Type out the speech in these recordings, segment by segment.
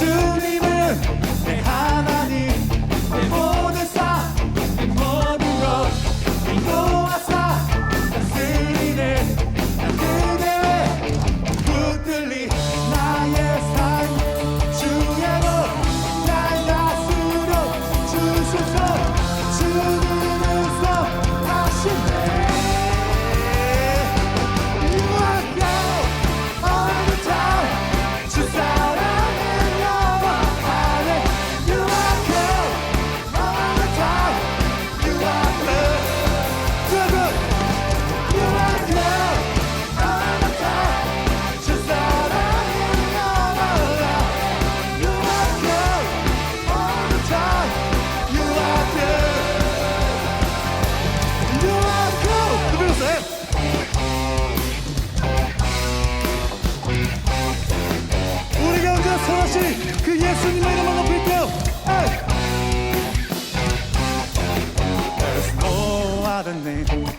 to me.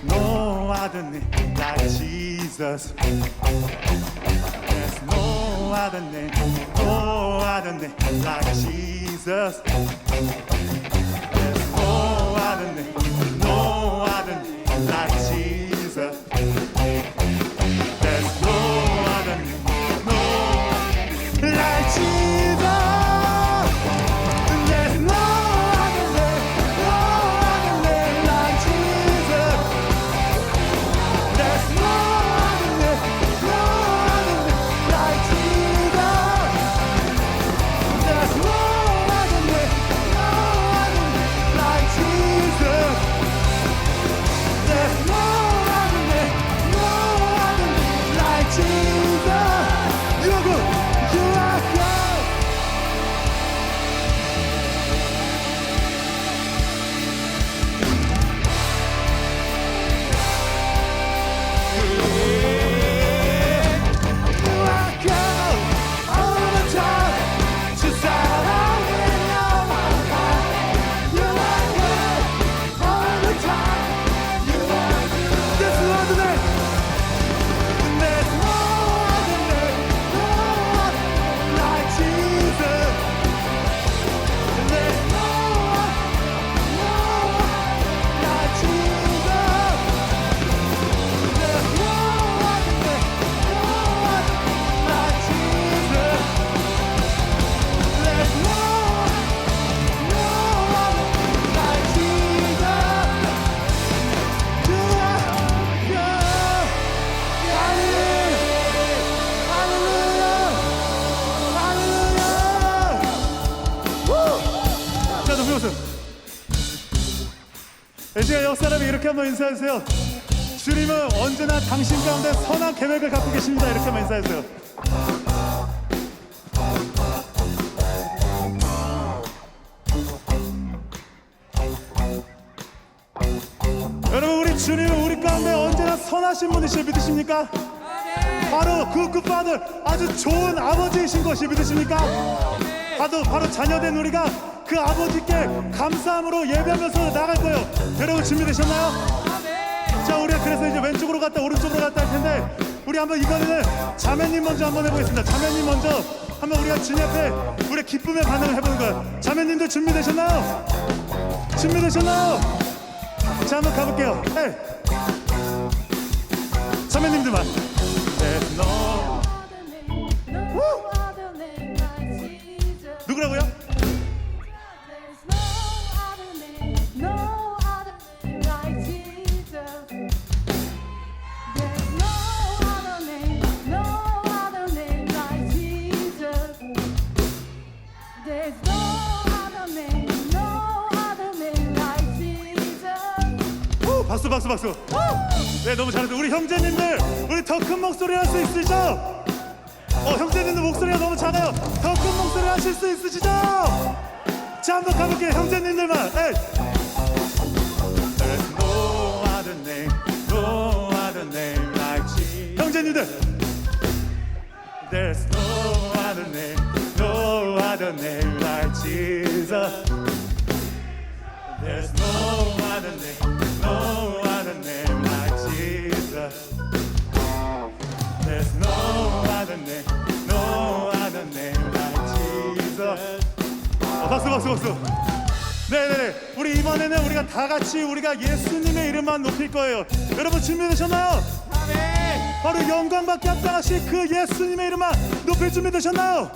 No other name like Jesus. There's no other name, no other name like Jesus. 한번 인사해주세요. 주님은 언제나 당신 가운데 선한 계획을 갖고 계십니다. 이렇게 한번 인사해주세요. 여러분 우리 주님은 우리 가운데 언제나 선하신 분이실 믿으십니까? 바로 그 굿파들 아주 좋은 아버지이신 것이 믿으십니까? 바로 바로 자녀된 우리가 그 아버지께 감사함으로 예배하면서 나갈 거예요. 여러분 준비되셨나요? 자 우리가 그래서 이제 왼쪽으로 갔다 오른쪽으로 갔다 할 텐데 우리 한번 이번에는 자매님 먼저 한번 해보겠습니다. 자매님 먼저 한번 우리가 주님 앞에 우리 기쁨의 반응을 해보는 거예요. 자매님들 준비되셨나요? 준비되셨나요? 자 한번 가볼게요. 네. 자매님들만. There's no 박수 박수 박수. 네 너무 잘했어요. 우리 형제님들 우리 더 큰 목소리 할 수 있으시죠? 어 형제님들 목소리가 너무 작아요. 더 큰 목소리 하실 수 있으시죠? 자 한번 가볼게요. 형제님들만. 네. There's no other name, no other name like Jesus. 형제님들. There's no other name, no other name Jesus. 어, 박수 박수 박수. 네네네. 우리 이번에는 우리가 다 같이 우리가 예수님의 이름만 높일 거예요. 여러분 준비되셨나요? 바로 영광받게 합당하신 그 예수님의 이름만 높일 준비되셨나요?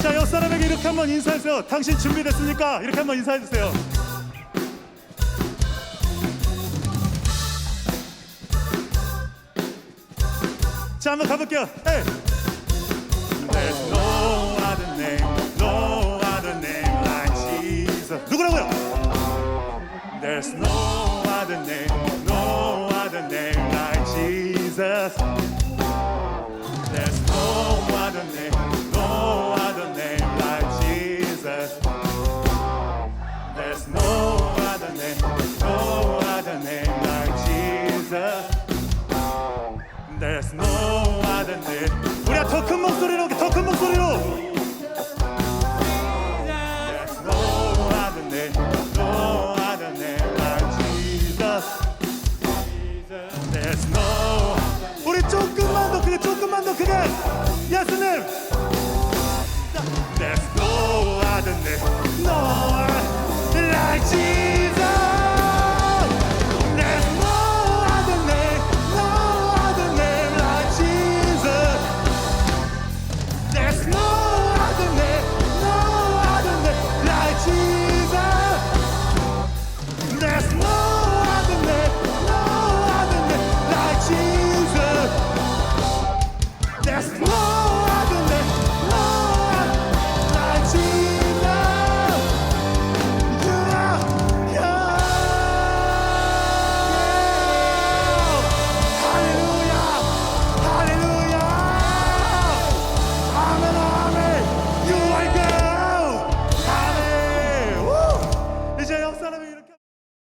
자, 옆 사람에게 이렇게 한번 인사해주세요. 당신 준비됐습니까? 이렇게 한번 인사해주세요. 자, 한번 가볼게요. 에이. There's no other name, no other name like Jesus. There's no other name, no other name like Jesus. There's no other name, no other name like Jesus. There's no other name. 우리가 더 큰 목소리로, 더 큰 목소리로.